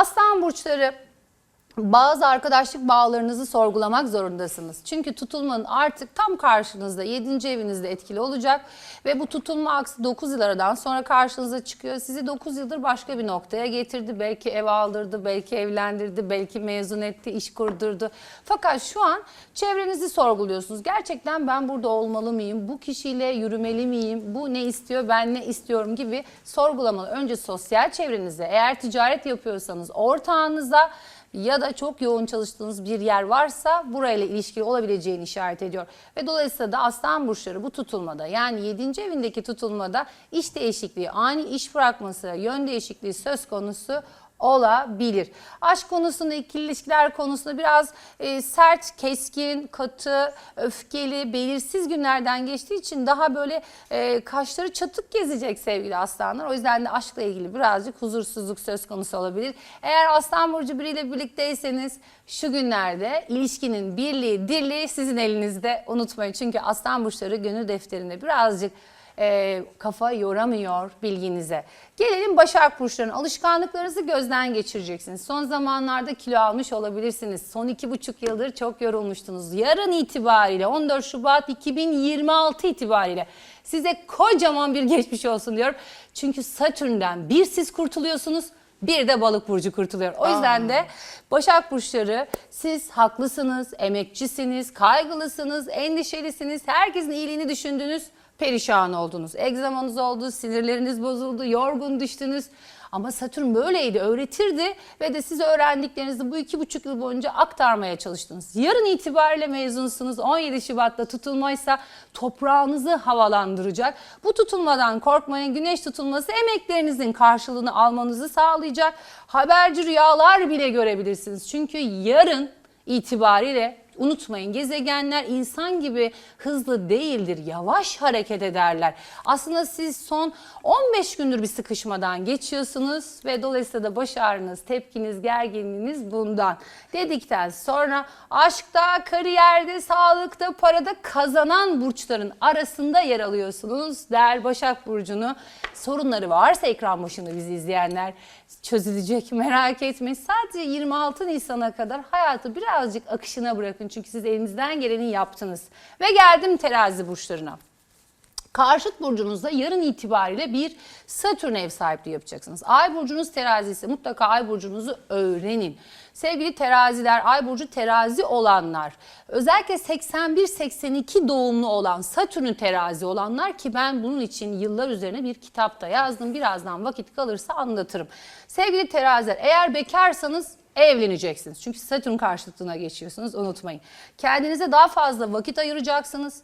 Aslan burçları bazı arkadaşlık bağlarınızı sorgulamak zorundasınız. Çünkü tutulmanın artık tam karşınızda 7. evinizde etkili olacak ve bu tutulma aksi 9 yıl aradan sonra karşınıza çıkıyor. Sizi 9 yıldır başka bir noktaya getirdi. Belki ev aldırdı, belki evlendirdi, belki mezun etti, iş kurdurdu. Fakat şu an çevrenizi sorguluyorsunuz. Gerçekten ben burada olmalı mıyım? Bu kişiyle yürümeli miyim? Bu ne istiyor, ben ne istiyorum gibi sorgulamalı. Önce sosyal çevrenize, eğer ticaret yapıyorsanız ortağınıza ya da çok yoğun çalıştığınız bir yer varsa burayla ilişkili olabileceğini işaret ediyor. Ve dolayısıyla da aslan burçları bu tutulmada yani 7. evindeki tutulmada iş değişikliği, ani iş bırakması, yön değişikliği söz konusu olabilir. Aşk konusunda, ikili ilişkiler konusunda biraz e, sert, keskin, katı, öfkeli, belirsiz günlerden geçtiği için daha böyle e, kaşları çatık gezecek sevgili aslanlar. O yüzden de aşkla ilgili birazcık huzursuzluk söz konusu olabilir. Eğer aslan burcu biriyle birlikteyseniz şu günlerde ilişkinin birliği, dirliği sizin elinizde unutmayın. Çünkü aslan burçları gönül defterinde birazcık e, kafa yoramıyor bilginize. Gelelim Başak Burçları'nın alışkanlıklarınızı gözden geçireceksiniz. Son zamanlarda kilo almış olabilirsiniz. Son iki buçuk yıldır çok yorulmuştunuz. Yarın itibariyle 14 Şubat 2026 itibariyle size kocaman bir geçmiş olsun diyorum. Çünkü Satürn'den bir siz kurtuluyorsunuz bir de balık burcu kurtuluyor. O yüzden de Başak Burçları siz haklısınız, emekçisiniz, kaygılısınız, endişelisiniz, herkesin iyiliğini düşündünüz perişan oldunuz. Egzamanız oldu, sinirleriniz bozuldu, yorgun düştünüz. Ama Satürn böyleydi, öğretirdi ve de siz öğrendiklerinizi bu iki buçuk yıl boyunca aktarmaya çalıştınız. Yarın itibariyle mezunsunuz. 17 Şubat'ta tutulmaysa toprağınızı havalandıracak. Bu tutulmadan korkmayın. Güneş tutulması emeklerinizin karşılığını almanızı sağlayacak. Haberci rüyalar bile görebilirsiniz. Çünkü yarın itibariyle Unutmayın gezegenler insan gibi hızlı değildir. Yavaş hareket ederler. Aslında siz son 15 gündür bir sıkışmadan geçiyorsunuz ve dolayısıyla da baş ağrınız, tepkiniz, gerginliğiniz bundan. Dedikten sonra aşkta, kariyerde, sağlıkta, parada kazanan burçların arasında yer alıyorsunuz. Değer Başak Burcu'nu sorunları varsa ekran başında bizi izleyenler çözülecek merak etmeyin. Sadece 26 Nisan'a kadar hayatı birazcık akışına bırakın. Çünkü siz elinizden geleni yaptınız. Ve geldim terazi burçlarına. Karşıt burcunuzda yarın itibariyle bir Satürn ev sahipliği yapacaksınız. Ay burcunuz terazi ise mutlaka ay burcunuzu öğrenin. Sevgili teraziler, ay burcu terazi olanlar, özellikle 81-82 doğumlu olan, Satürn'ün terazi olanlar ki ben bunun için yıllar üzerine bir kitapta yazdım. Birazdan vakit kalırsa anlatırım. Sevgili teraziler, eğer bekarsanız evleneceksiniz. Çünkü Satürn karşıtlığına geçiyorsunuz unutmayın. Kendinize daha fazla vakit ayıracaksınız.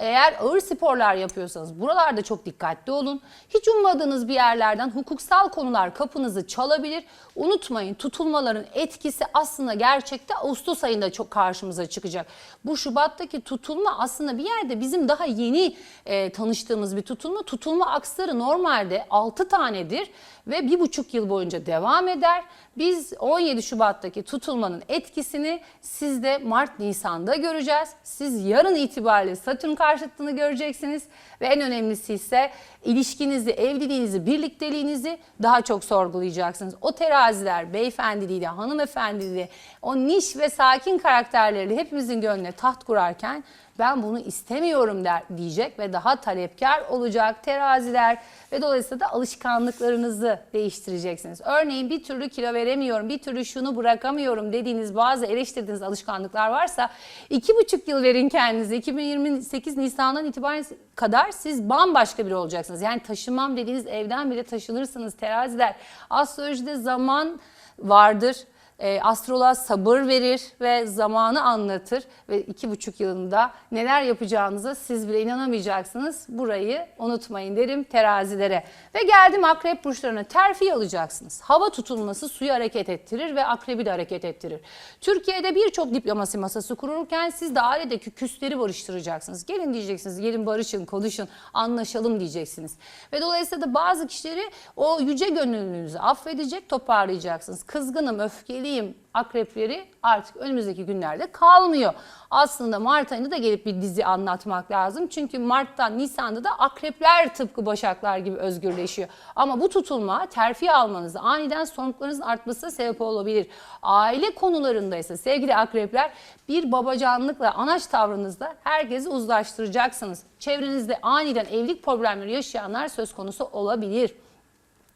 Eğer ağır sporlar yapıyorsanız buralarda çok dikkatli olun. Hiç ummadığınız bir yerlerden hukuksal konular kapınızı çalabilir. Unutmayın tutulmaların etkisi aslında gerçekte Ağustos ayında çok karşımıza çıkacak. Bu Şubat'taki tutulma aslında bir yerde bizim daha yeni e, tanıştığımız bir tutulma. Tutulma aksları normalde 6 tanedir ve bir buçuk yıl boyunca devam eder. Biz 17 Şubat'taki tutulmanın etkisini siz de Mart Nisan'da göreceğiz. Siz yarın itibariyle Satürn karşıtlığını göreceksiniz ve en önemlisi ise ilişkinizi, evliliğinizi, birlikteliğinizi daha çok sorgulayacaksınız. O teraziler beyefendiliğiyle, hanımefendiliğiyle, o niş ve sakin karakterleriyle hepimizin gönlüne taht kurarken ben bunu istemiyorum der diyecek ve daha talepkar olacak teraziler ve dolayısıyla da alışkanlıklarınızı değiştireceksiniz. Örneğin bir türlü kilo veremiyorum, bir türlü şunu bırakamıyorum dediğiniz bazı eleştirdiğiniz alışkanlıklar varsa iki buçuk yıl verin kendinize. 2028 Nisan'dan itibaren kadar siz bambaşka biri olacaksınız. Yani taşınmam dediğiniz evden bile taşınırsınız teraziler. Astrolojide zaman vardır e, astroloğa sabır verir ve zamanı anlatır ve iki buçuk yılında neler yapacağınıza siz bile inanamayacaksınız. Burayı unutmayın derim terazilere. Ve geldim akrep burçlarına terfi alacaksınız. Hava tutulması suyu hareket ettirir ve akrebi de hareket ettirir. Türkiye'de birçok diplomasi masası kurulurken siz de ailedeki küsleri barıştıracaksınız. Gelin diyeceksiniz, gelin barışın, konuşun, anlaşalım diyeceksiniz. Ve dolayısıyla da bazı kişileri o yüce gönüllülüğünüzü affedecek, toparlayacaksınız. Kızgınım, öfkeli sevdiğim akrepleri artık önümüzdeki günlerde kalmıyor. Aslında Mart ayında da gelip bir dizi anlatmak lazım. Çünkü Mart'tan Nisan'da da akrepler tıpkı başaklar gibi özgürleşiyor. Ama bu tutulma terfi almanızı, aniden sorumluluklarınızın artmasına sebep olabilir. Aile konularında ise sevgili akrepler bir babacanlıkla, anaç tavrınızda herkesi uzlaştıracaksınız. Çevrenizde aniden evlilik problemleri yaşayanlar söz konusu olabilir.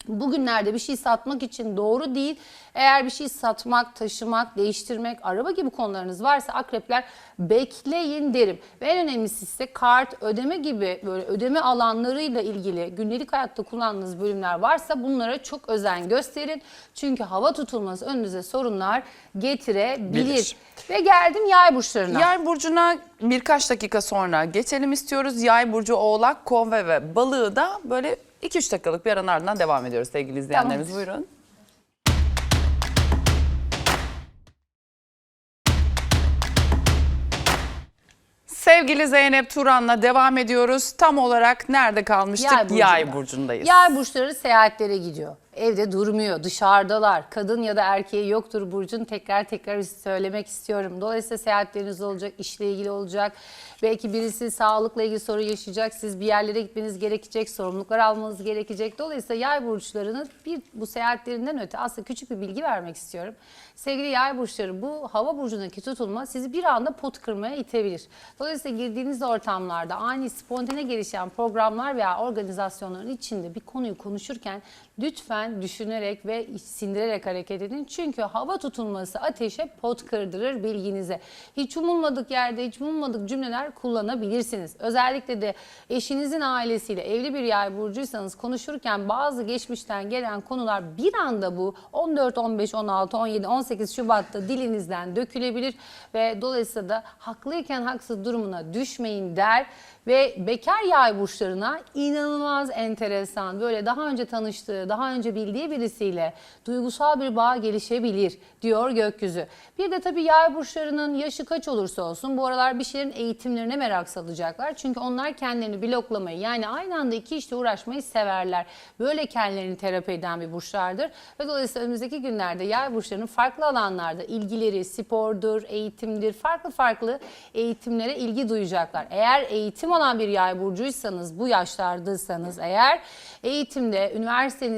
Bugünlerde bir şey satmak için doğru değil. Eğer bir şey satmak, taşımak, değiştirmek, araba gibi konularınız varsa akrepler bekleyin derim. Ve en önemlisi ise kart, ödeme gibi böyle ödeme alanlarıyla ilgili günlük hayatta kullandığınız bölümler varsa bunlara çok özen gösterin. Çünkü hava tutulması önünüze sorunlar getirebilir. Bilir. Ve geldim yay burçlarına. Yay burcuna birkaç dakika sonra geçelim istiyoruz. Yay burcu Oğlak, Kova ve Balığı da böyle 2-3 dakikalık bir aranın ardından devam ediyoruz sevgili izleyenlerimiz. Tamamdır. Buyurun. Sevgili Zeynep Turan'la devam ediyoruz. Tam olarak nerede kalmıştık? Yay Yay, burcunda. burcundayız. Yay burçları seyahatlere gidiyor. Evde durmuyor, dışarıdalar. Kadın ya da erkeği yoktur burcun. Tekrar tekrar söylemek istiyorum. Dolayısıyla seyahatleriniz olacak, işle ilgili olacak. Belki birisi sağlıkla ilgili sorun yaşayacak. Siz bir yerlere gitmeniz gerekecek, sorumluluklar almanız gerekecek. Dolayısıyla yay burçlarının bir bu seyahatlerinden öte aslında küçük bir bilgi vermek istiyorum. Sevgili yay burçları bu hava burcundaki tutulma sizi bir anda pot kırmaya itebilir. Dolayısıyla girdiğiniz ortamlarda ani spontane gelişen programlar veya organizasyonların içinde bir konuyu konuşurken lütfen düşünerek ve sindirerek hareket edin. Çünkü hava tutulması ateşe pot kırdırır bilginize. Hiç umulmadık yerde hiç umulmadık cümleler kullanabilirsiniz. Özellikle de eşinizin ailesiyle evli bir yay burcuysanız konuşurken bazı geçmişten gelen konular bir anda bu 14, 15, 16, 17, 18 Şubat'ta dilinizden dökülebilir ve dolayısıyla da haklıyken haksız durumuna düşmeyin der ve bekar yay burçlarına inanılmaz enteresan böyle daha önce tanıştığı, daha önce bildiği birisiyle duygusal bir bağ gelişebilir diyor gökyüzü. Bir de tabii yay burçlarının yaşı kaç olursa olsun bu aralar bir şeylerin eğitimlerine merak salacaklar. Çünkü onlar kendilerini bloklamayı yani aynı anda iki işte uğraşmayı severler. Böyle kendilerini terapi eden bir burçlardır. Ve dolayısıyla önümüzdeki günlerde yay burçlarının farklı alanlarda ilgileri spordur, eğitimdir, farklı farklı eğitimlere ilgi duyacaklar. Eğer eğitim olan bir yay burcuysanız, bu yaşlardaysanız eğer eğitimde,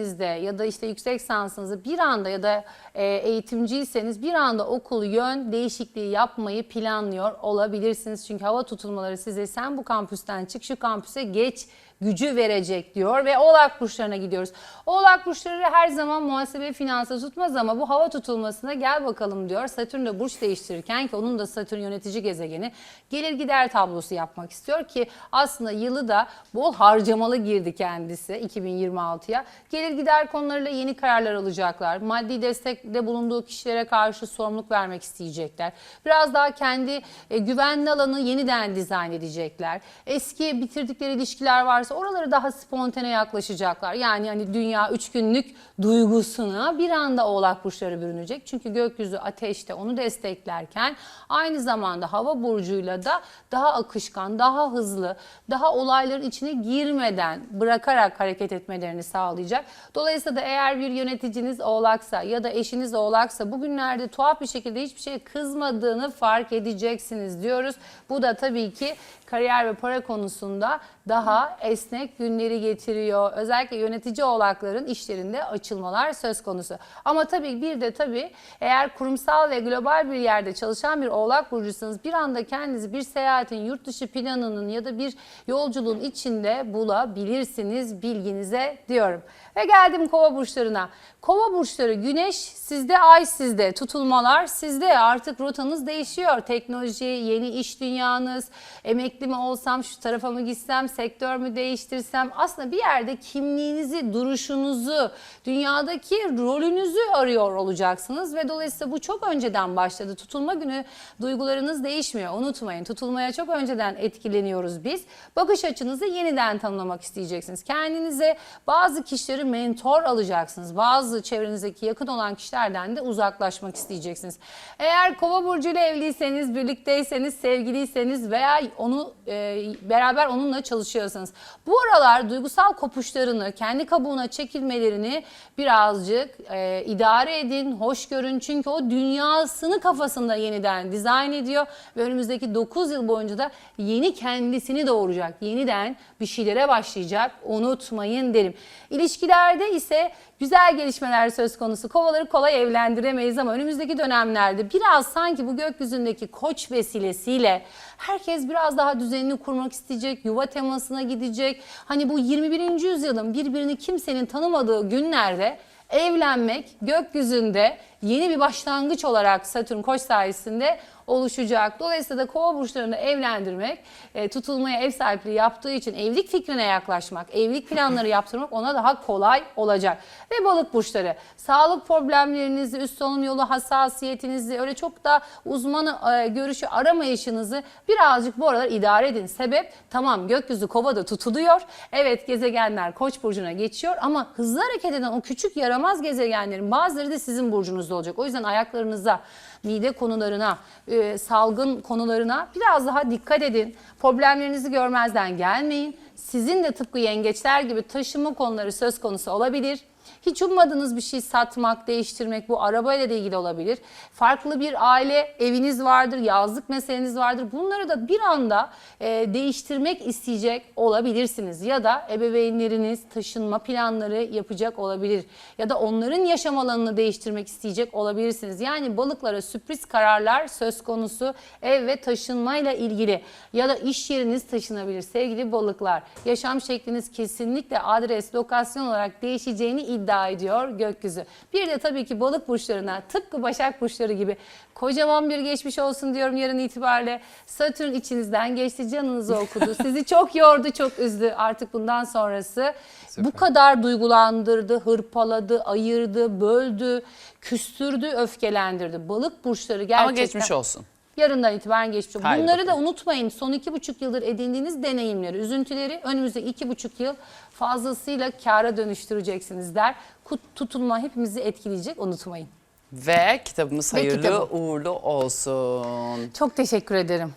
üniversitenizde ya da işte yüksek lisansınızı bir anda ya da e, eğitimciyseniz bir anda okul yön değişikliği yapmayı planlıyor olabilirsiniz. Çünkü hava tutulmaları size sen bu kampüsten çık şu kampüse geç gücü verecek diyor ve Oğlak burçlarına gidiyoruz. Oğlak burçları her zaman muhasebe finansı tutmaz ama bu hava tutulmasına gel bakalım diyor. Satürn de burç değiştirirken ki onun da Satürn yönetici gezegeni gelir gider tablosu yapmak istiyor ki aslında yılı da bol harcamalı girdi kendisi 2026'ya. Gelir gider konularıyla yeni kararlar alacaklar. Maddi destekte bulunduğu kişilere karşı sorumluluk vermek isteyecekler. Biraz daha kendi e, güvenli alanı yeniden dizayn edecekler. Eski bitirdikleri ilişkiler varsa oraları daha spontane yaklaşacaklar. Yani hani dünya üç günlük duygusuna bir anda oğlak burçları bürünecek. Çünkü gökyüzü ateşte onu desteklerken aynı zamanda hava burcuyla da daha akışkan, daha hızlı, daha olayların içine girmeden bırakarak hareket etmelerini sağlayacak. Dolayısıyla da eğer bir yöneticiniz oğlaksa ya da eşiniz oğlaksa bugünlerde tuhaf bir şekilde hiçbir şeye kızmadığını fark edeceksiniz diyoruz. Bu da tabii ki kariyer ve para konusunda daha esnek günleri getiriyor. Özellikle yönetici oğlakların işlerinde açılmalar söz konusu. Ama tabii bir de tabii eğer kurumsal ve global bir yerde çalışan bir oğlak burcuysanız bir anda kendinizi bir seyahatin, yurt dışı planının ya da bir yolculuğun içinde bulabilirsiniz bilginize diyorum. Ve geldim kova burçlarına. Kova burçları güneş sizde, ay sizde, tutulmalar sizde. Artık rotanız değişiyor. Teknoloji, yeni iş dünyanız, emekli mi olsam, şu tarafa mı gitsem, sektör mü değiştirsem. Aslında bir yerde kimliğinizi, duruşunuzu, dünyadaki rolünüzü arıyor olacaksınız. Ve dolayısıyla bu çok önceden başladı. Tutulma günü duygularınız değişmiyor. Unutmayın tutulmaya çok önceden etkileniyoruz biz. Bakış açınızı yeniden tanımlamak isteyeceksiniz. Kendinize bazı kişileri mentor alacaksınız. Bazı çevrenizdeki yakın olan kişilerden de uzaklaşmak isteyeceksiniz. Eğer kova burcuyla evliyseniz, birlikteyseniz, sevgiliyseniz veya onu e, beraber onunla çalışıyorsanız bu aralar duygusal kopuşlarını, kendi kabuğuna çekilmelerini birazcık e, idare edin, hoş görün. Çünkü o dünyasını kafasında yeniden dizayn ediyor ve önümüzdeki 9 yıl boyunca da yeni kendisini doğuracak. Yeniden bir şeylere başlayacak. Unutmayın derim. İlişkilerde ise güzel gelişmeler söz konusu. Kovaları kolay evlendiremeyiz ama önümüzdeki dönemlerde biraz sanki bu gökyüzündeki koç vesilesiyle herkes biraz daha düzenini kurmak isteyecek, yuva temasına gidecek. Hani bu 21. yüzyılın birbirini kimsenin tanımadığı günlerde evlenmek gökyüzünde yeni bir başlangıç olarak Satürn Koç sayesinde oluşacak. Dolayısıyla da kova burçlarını evlendirmek, e, tutulmaya ev sahipliği yaptığı için evlilik fikrine yaklaşmak, evlilik planları yaptırmak ona daha kolay olacak. Ve balık burçları, sağlık problemlerinizi, üst solunum yolu hassasiyetinizi, öyle çok da uzmanı e, görüşü aramayışınızı birazcık bu aralar idare edin. Sebep tamam gökyüzü kovada tutuluyor. Evet gezegenler koç burcuna geçiyor ama hızlı hareket eden o küçük yaramaz gezegenlerin bazıları da sizin burcunuzda olacak. O yüzden ayaklarınıza, mide konularına, e, salgın konularına biraz daha dikkat edin. Problemlerinizi görmezden gelmeyin. Sizin de tıpkı yengeçler gibi taşıma konuları söz konusu olabilir. Hiç ummadığınız bir şey satmak, değiştirmek bu arabayla da ilgili olabilir. Farklı bir aile eviniz vardır, yazlık meseleniz vardır. Bunları da bir anda e, değiştirmek isteyecek olabilirsiniz. Ya da ebeveynleriniz taşınma planları yapacak olabilir. Ya da onların yaşam alanını değiştirmek isteyecek olabilirsiniz. Yani balıklara sürpriz kararlar söz konusu ev ve taşınmayla ilgili. Ya da iş yeriniz taşınabilir sevgili balıklar. Yaşam şekliniz kesinlikle adres, lokasyon olarak değişeceğini iddia ediyor gökyüzü. Bir de tabii ki balık burçlarına tıpkı başak burçları gibi kocaman bir geçmiş olsun diyorum yarın itibariyle. Satürn içinizden geçti, canınızı okudu. Sizi çok yordu, çok üzdü. Artık bundan sonrası bu kadar duygulandırdı, hırpaladı, ayırdı, böldü, küstürdü, öfkelendirdi. Balık burçları gerçekten... Ama geçmiş olsun. Yarından itibaren geçmiş. Haydi Bunları da bakalım. unutmayın. Son iki buçuk yıldır edindiğiniz deneyimleri, üzüntüleri önümüzdeki iki buçuk yıl fazlasıyla kâra dönüştüreceksiniz der. Kut tutulma hepimizi etkileyecek unutmayın. Ve kitabımız Ve hayırlı kitabım. uğurlu olsun. Çok teşekkür ederim.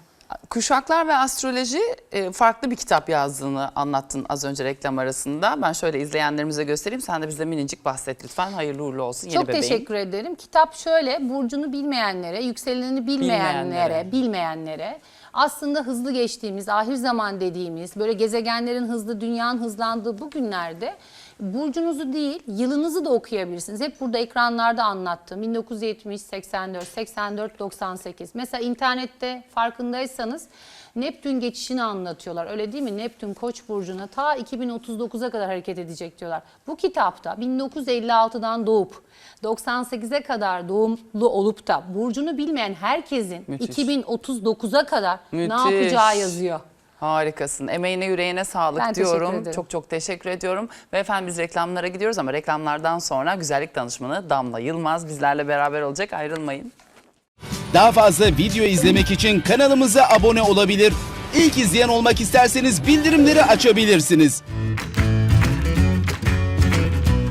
Kuşaklar ve astroloji e, farklı bir kitap yazdığını anlattın az önce reklam arasında. Ben şöyle izleyenlerimize göstereyim. Sen de bize minicik bahset lütfen. Hayırlı uğurlu olsun yeni Çok bebeğin. teşekkür ederim. Kitap şöyle burcunu bilmeyenlere, yükselenini bilmeyenlere, Bilmeyenlere. bilmeyenlere aslında hızlı geçtiğimiz, ahir zaman dediğimiz, böyle gezegenlerin hızlı, dünyanın hızlandığı bu günlerde burcunuzu değil, yılınızı da okuyabilirsiniz. Hep burada ekranlarda anlattım. 1970, 84, 84, 98. Mesela internette farkındaysanız Neptün geçişini anlatıyorlar. Öyle değil mi? Neptün Koç burcuna ta 2039'a kadar hareket edecek diyorlar. Bu kitapta 1956'dan doğup 98'e kadar doğumlu olup da burcunu bilmeyen herkesin Müthiş. 2039'a kadar ne Müthiş. yapacağı yazıyor. Harikasın. Emeğine yüreğine sağlık Ben diyorum. Çok çok teşekkür ediyorum. Ve efendim biz reklamlara gidiyoruz ama reklamlardan sonra güzellik danışmanı Damla Yılmaz bizlerle beraber olacak. Ayrılmayın. Daha fazla video izlemek için kanalımıza abone olabilir. İlk izleyen olmak isterseniz bildirimleri açabilirsiniz.